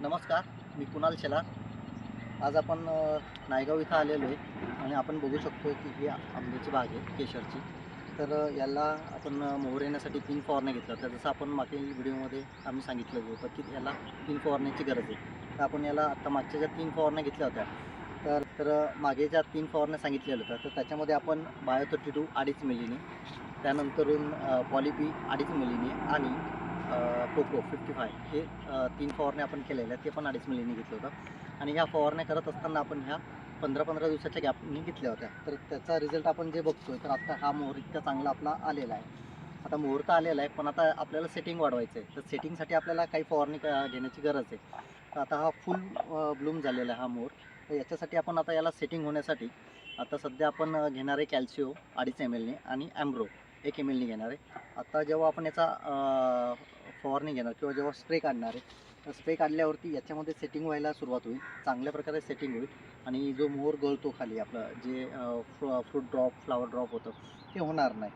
नमस्कार मी कुणाल शेलार. आज आपण नायगाव इथं आलेलो आहे आणि आपण बघू शकतो की ही आंब्याची बाग आहे केशरची. तर याला आपण मोहर येण्यासाठी तीन फवारण्या घेतल्या. होत्या जसं आपण मागील व्हिडिओमध्ये आम्ही सांगितलं होतं की याला तीन फवारण्याची गरज आहे. तर आपण याला आत्ता मागच्या ज्या तीन फवारण्या घेतल्या होत्या तर तर मागे ज्या तीन फवारण्या सांगितलेल्या होत्या तर त्याच्यामध्ये आपण बायो थर्टी टू अडीच मिलीने त्यानंतरून पॉलिपी अडीच मिलीने आणि कोको फिफ्टी फाय हे तीन फवारण्या आपण केलेल्या आहेत ते पण अडीच मिलीने घेतलं होतं. आणि ह्या फवारण्या करत असताना आपण ह्या पंधरा पंधरा दिवसाच्या गॅपनी घेतल्या होत्या. तर त्याचा रिझल्ट आपण जे बघतोय तर आता हा मोहर इतका चांगला आपला आलेला आहे. आता मुहूर्त तर आलेला आहे पण आता आपल्याला सेटिंग वाढवायचं आहे तर सेटिंगसाठी आपल्याला काही फवारणी क- घेण्याची गरज आहे. तर आता हा फुल ब्लूम झालेला आहे हा मोर तर याच्यासाठी आपण आता याला सेटिंग होण्यासाठी आता सध्या आपण घेणारे घेणार आहे कॅल्शिओ अडीच एम एलने आणि ॲम्ब्रो एक एम एलने घेणार आहे. आता जेव्हा आपण याचा फवारणी घेणार किंवा जेव्हा स्प्रे काढणार आहे तर स्प्रे काढल्यावरती याच्यामध्ये सेटिंग व्हायला सुरुवात होईल. चांगल्या प्रकारे सेटिंग होईल. आणि जो मोहर गळतो खाली आपलं जे फ्रूट ड्रॉप फ्लावर ड्रॉप होतं ते होणार नाही.